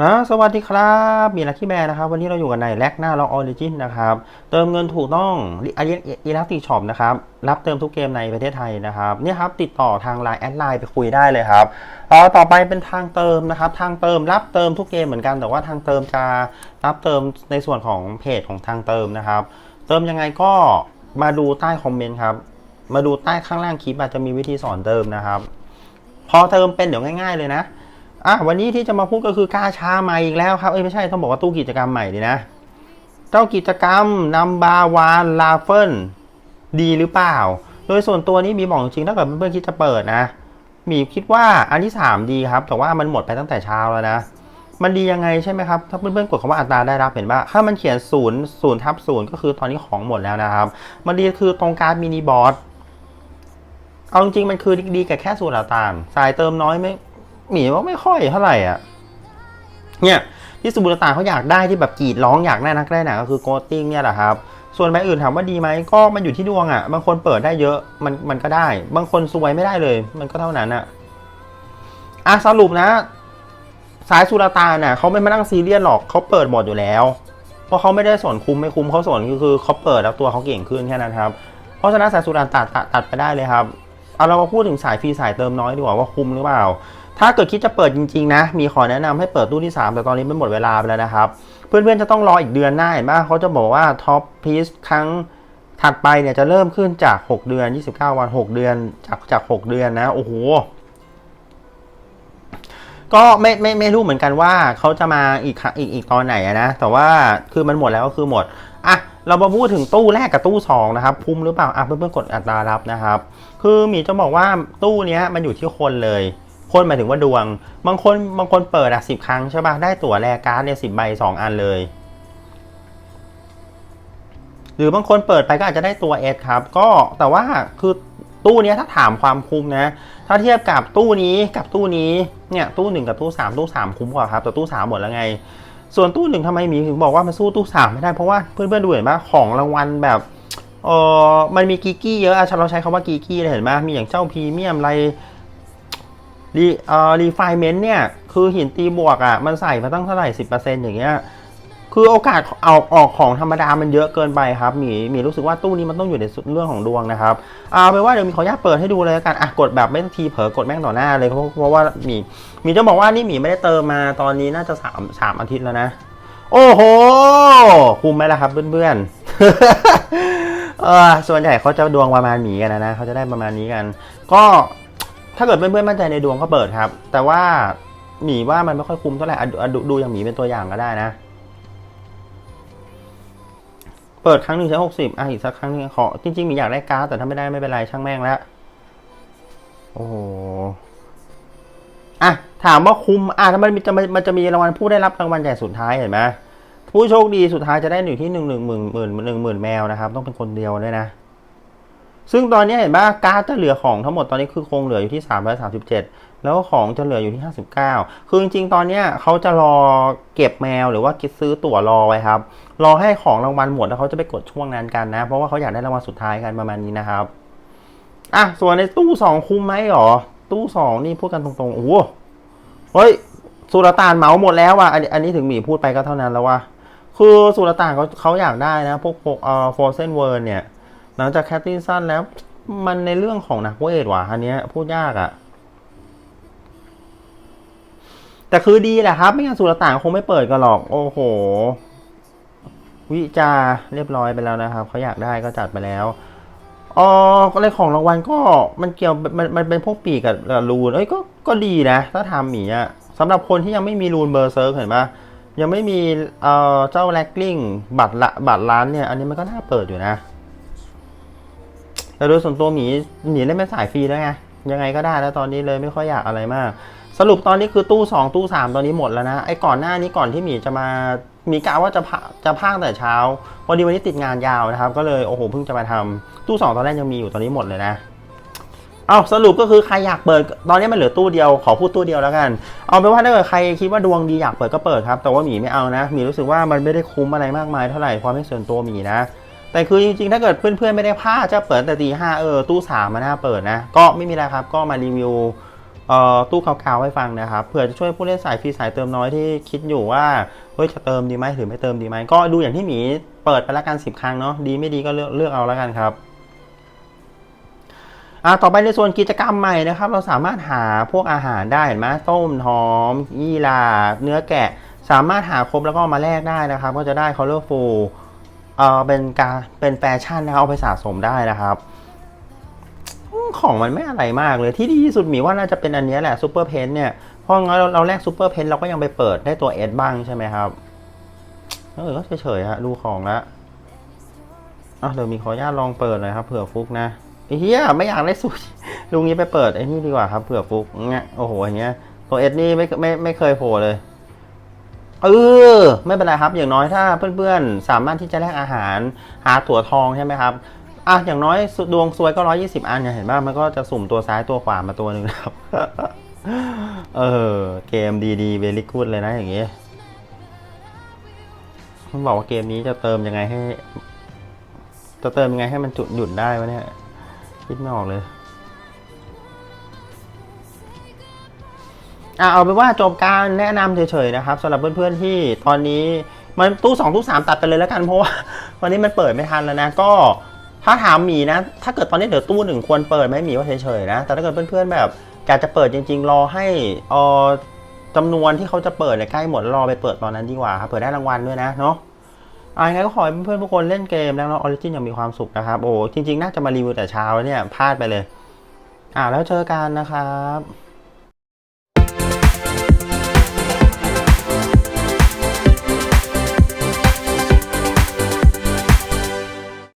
อ่าสวัสดีครับมีลักกี้แบร์นะครับ วันนี้เราอยู่กันในแลกหน้าล็อกออริจินนะครับ เติมเงินถูกต้องอารีอีลักติช็อปนะครับ รับเติมทุกเกมในประเทศไทยนะครับเนี่ยครับ ติดต่อทางไลน์แอดไลน์ไปคุยได้เลยครับเอ่อต่อไปเป็นทางเติมนะครับ ทางเติมรับเติมทุกเกมเหมือนกันแต่ว่าทางเติมจะรับเติมในส่วนของเพจของทางเติมนะครับ เติมยังไงก็มาดูใต้คอมเมนต์ครับ มาดูใต้ข้างล่างคลิปอาจจะมีวิธีสอนเติมนะครับ พอเติมเป็นเดี๋ยวง่าย ๆ เลยนะ อะวันนี้ที่จะมาพูดก็คือกาชาใหม่อีกแล้วครับเอ้ยไม่ใช่ต้องบอกว่าตู้กิจกรรมใหม่ดีนะเจ้ากิจกรรมนัมบาวานลาเฟิลดีหรือเปล่า โดยส่วนตัวนี้มีบอกจริงๆถ้าเกิดเพื่อนๆคิดจะเปิดนะ มีคิดว่าอันที่ 3 ดีครับ แต่ว่ามันหมดไปตั้งแต่เช้าแล้วนะ มันดียังไงใช่ไหมครับ ถ้าเพื่อนๆกดคำว่าอัตราได้รับเห็นปะถ้ามันเขียน0ูนย์ศูนย์ทับศูนย์ก็คือตอนนี้ของหมดแล้วนะครับ มันดีคือตรงการมินิบอสเอาจริงๆมันคือดีกับแค่สูตรอัตราสายเติมน้อยไม่ หมีว่าไม่ค่อยเท่าไหร่อะ เนี่ยที่สมุทรต่าเขาอยากได้ที่แบบกรีดร้องอยากได้นักได้หนาก็คือโกตติ้งเนี่ยแหละครับ ส่วนใบอื่นถามว่าดีไหมก็มันอยู่ที่ดวงอะ บางคนเปิดได้เยอะมันมันก็ได้ บางคนซวยไม่ได้เลย มันก็เท่านั้นอะอะสรุปนะ สายสุรตานน่ะเขาไม่มานั่งซีเรียสหรอกเขาเปิดหมดอยู่แล้ว เพราะเขาไม่ได้สนคุ้มไม่คุ้มเขาสนคือคือเขาเปิดแล้วตัวเขาเก่งขึ้นแค่นั้นครับ เพราะฉะนั้นสายสุรานตัดตัดตัดไปได้เลยครับเอาเรามาพูดถึงสายฟรีสายเติมน้อยดีกว่าว่าคุ้มหรือเปล่า ถ้าเกิดคิดจะเปิดจริงๆนะ มีขอแนะนำให้เปิดตู้ที่ 3 แต่ตอนนี้มันหมดเวลาไปแล้วนะครับ เพื่อนๆจะต้องรออีกเดือนหน้าเห็นไหมเขาจะบอกว่าท็อปพีซครั้งถัดไปเนี่ยจะเริ่มขึ้นจาก 6 เดือน 29 วัน 6 เดือนจากจาก 6 เดือนนะ โอ้โห ก็ไม่ไม่ไม่รู้เหมือนกันว่าเขาจะมาอีกอีกอีกตอนไหนนะ แต่ว่าคือมันหมดแล้วก็คือหมด อะ เรามาพูดถึงตู้แรกกับตู้สองนะครับคุ้มหรือเปล่า อะเพื่อนๆกดอัตรารับนะครับ คือมีจะบอกว่าตู้เนี้ยมันอยู่ที่คนเลย คนหมายถึงว่าดวง บางคนบางคนเปิดอะสิบครั้งใช่ป่ะได้ตั๋วแลการ์ดเนี่ยสิบใบสองอันเลย หรือบางคนเปิดไปก็อาจจะได้ตัวเอสครับ ก็แต่ว่าคือตู้นี้ถ้าถามความคุ้มนะ ถ้าเทียบกับตู้นี้กับตู้นี้เนี่ยตู้หนึ่งกับตู้สามตู้สามคุ้มกว่าครับแต่ตู้สามหมดแล้วไง ส่วนตู้หนึ่งทำไมมีถึงบอกว่ามันสู้ตู้สามไม่ได้เพราะว่าเพื่อนๆดูเห็นไหมของรางวัลแบบเออมันมีกีกี้เยอะอะเราใช้คำว่ากีกี้เลยเห็นไหมมีอย่างเจ้าพรีเมียมอะไร รีเอ่อรีไฟเมนต์เนี่ย คือหินตีบวกอะ่ะ มันใส่มาตั้งเท่าไหร่สิบเปอร์เซ็นต์อย่างเงี้ยคือโอกาสเอาออกของธรรมดามันเยอะเกินไปครับหมีหมีรู้สึกว่าตู้นี้มันต้องอยู่ในเรื่องของดวงนะครับเอาไปว่าเดี๋ยวมีขออนุญาตเปิดให้ดูเลยกันอะกดแบบไม่ทีเผลอกดแม่งต่อหน้าเลยเพราะเพราะว่าหมีหมีจะบอกว่านี่หมีไม่ได้เติมมาตอนนี้น่าจะสามสามอาทิตย์แล้วนะ โอ้โหคุ้มไหมล่ะครับเพื่อนๆเออส่วนใหญ่เขาจะดวงประมาณหมีกันนะนะเขาจะได้ประมาณนี้กัน ก็ ถ้าเกิดเพื่อนๆมั่นใจในดวงก็เปิดครับ แต่ว่าหมีว่ามันไม่ค่อยคุ้มเท่าไหร่อดูอะดูอย่างหมีเป็นตัวอย่างก็ได้นะ เปิดครั้งหนึ่งใช้หกสิบอะอีกสักครั้งหนึงขอจริงๆหมีอยากได้การ์ดแต่ถ้าไม่ได้ไม่เป็นไรช่างแม่งแล้วโอ้โหอะถามว่าคุ้มอะถ้ามันจะมันมันจะมีรางวัลผู้ได้รับรางวัลใหญ่สุดท้ายเห็นไหมผู้โชคดีสุดท้ายจะได้อยู่ที่หนึ่งหนึ่งหมื่นหมื่นหนึ่งหมื่นแมวนะครับ ต้องเป็นคนเดียวด้วยนะ ซึ่งตอนนี้เห็นไหมการจะเหลือของทั้งหมดตอนนี้คือคงเหลืออยู่ที่สามร้อยสามสิบเจ็ดแล้วของจะเหลืออยู่ที่ห้าสิบเก้าคือจริงๆ ตอนนี้เขาจะรอเก็บแมวหรือว่าคิดซื้อตั๋วรอไว้ครับ รอให้ของรางวัลหมดแล้วเขาจะไปกดช่วงนั้นกันนะ เพราะว่าเขาอยากได้รางวัลสุดท้ายกันประมาณนี้นะครับอะส่วนในตู้สองคุ้มไหมหรอ ตู้สองนี่พูดกันตรงๆ โอ้โหเฮ้ยสุรตานเหมาหมดแล้วว่ะอันนี้อันนี้ถึงหมีพูดไปก็เท่านั้นแล้วว่ะคือสุรตานเขาเขาอยากได้นะพวกพวกเอ่อฟอร์เซนเวิร์เนี่ย หลังจากแคทตินสันแล้ว มันในเรื่องของนักเวทว่ะอันเนี้ยพูดยากอะ่ะ แต่คือดีแหละครับ ไม่งั้นสุรต่านคงไม่เปิดกันหรอก โอ้โห วิจาเรียบร้อยไปแล้วนะครับเขาอยากได้ก็จัดไปแล้วอ๋ออะไรของรางวัลก็มันเกี่ยวมันมันเป็นพวกปีกกับรูนเอ้ยก็ก็ดีนะ ถ้าทำหมีอะสำหรับคนที่ยังไม่มีรูนเบอร์เซิร์กเห็นปะยังไม่มีเอ่อเจ้าแลกลิงบัตรละบัตรร้านเนี่ย อันนี้มันก็น่าเปิดอยู่นะ แต่โดยส่วนตัวหมีหมีเล่นเป็นสายฟรีแล้วไงยังไงก็ได้แล้วตอนนี้เลยไม่ค่อยอยากอะไรมาก สรุปตอนนี้คือตู้ 2 ตู้ 3 ตอนนี้หมดแล้วนะไอ้ก่อนหน้านี้ก่อนที่หมีจะมามีกะว่าจะพาจะพากแต่เช้าพอดีวันนี้ติดงานยาวนะครับ ก็เลยโอ้โหเพิ่งจะมาทำตู้ 2 ตอนแรกยังมีอยู่ตอนนี้หมดเลยนะเอาสรุปก็คือใครอยากเปิดตอนนี้มันเหลือตู้เดียวขอพูดตู้เดียวแล้วกัน เอาเป็นว่าถ้าเกิดใครคิดว่าดวงดีอยากเปิดก็เปิดครับ แต่ว่าหมีไม่เอานะหมีรู้สึกว่ามันไม่ได้คุ้มอะไรมากมายเท่าไหร่ความไม่ส่วนตัวหมีนะ แต่คือจริงๆ ถ้าเกิดเพื่อนๆ ไม่ได้พลาดจะเปิดแต่ตีห้าเออตู้สามมาหน้าเปิดนะ ก็ไม่มีอะไรครับ ก็มารีวิวเอ่อตู้เก่าๆให้ฟังนะครับเผื่อจะช่วยผู้เล่นสายฟรีสายเติมน้อยที่คิดอยู่ว่าเฮ้ยจะเติมดีไหมหรือไม่เติมดีไหมก็ดูอย่างที่หมีเปิดไปล้วกันสิบครั้งเนาะดีไม่ดีก็เลือกเลือกเอาล้วกันครับอ่าต่อไปในส่วนกิจกรรมใหม่นะครับ เราสามารถหาพวกอาหารได้เห็นไหมต้มหอมยี่หร่าเนื้อแกะ สามารถหาครบแล้วก็มาแลกได้นะครับ ก็จะได้ colorful เออเป็นการเป็นแฟชั่นนะครับเอาไปสะสมได้นะครับของมันไม่อะไรมากเลยที่ดีที่สุดหมีว่าน่าจะเป็นอันนี้แหละซูเปอร์เพนเนี่ยเพราะงั้นเราเราแลกซูเปอร์เพนเราก็ยังไปเปิดได้ตัวเอสบ้างใช่ไหมครับเออก็เฉยๆฮะดูของละอะเดี๋ยวมีขออนุญาตลองเปิดหน่อยครับเผื่อฟุกนะไอ้เฮียไม่อยากได้สุดลุงนี้ไปเปิดไอ้นี่ดีกว่าครับเผื่อฟุกเงี้ยโอ้โหอย่างเงี้ยตัวเอสนี่ไม่ไม่ไม่เคยโผล่เลย เออไม่เป็นไรครับ อย่างน้อยถ้าเพื่อนๆ สามารถที่จะแลกอาหารหาตั๋วทองใช่ไหมครับอะอย่างน้อยสุดวงซวยก็ร้อยี่สิบอันเนี่ยเห็นป่ะมันก็จะสุ่มตัวซ้ายตัวขวามาตัวหนึ่งนะครับ เออ เกมดีๆเวลิกูดเลยนะอย่างเงี้ต้องบอกว่าเกมนี้จะเติมยังไงให้ จะเติมยังไงให้มันจุดหยุดได้วะเนี่ย คิดไม่ออกเลย อะเอาเป็นว่าจบการแนะนำเฉยๆนะครับสำหรับเพื่อนๆที่ตอนนี้มันตู้สองตู้สามตัดไปเลยแล้วกันเพราะว่าวันนี้มันเปิดไม่ทันแล้วนะก็ถ้าถามหมีนะ ถ้าเกิดตอนนี้เหลือตู้หนึ่งควรเปิดไหมหมีว่าเฉยๆนะ แต่ถ้าเกิดเพื่อนๆแบบอยากจะเปิดจริง ๆ รอให้ออจำนวนที่เขาจะเปิดเนี่ยใกล้หมดรอไปเปิดตอนนั้นดีกว่าครับเปิดได้รางวัลด้วยนะเนาะอะยังไงก็ขอให้เพื่อนๆทุกคนเล่นเกมแล้วเนาะออริจินยังมีความสุขนะครับโอ้จริง ๆ น่าจะมารีวิวแต่เช้าแล้วเนี่ยพลาดไปเลย อะแล้วเจอกันนะครับ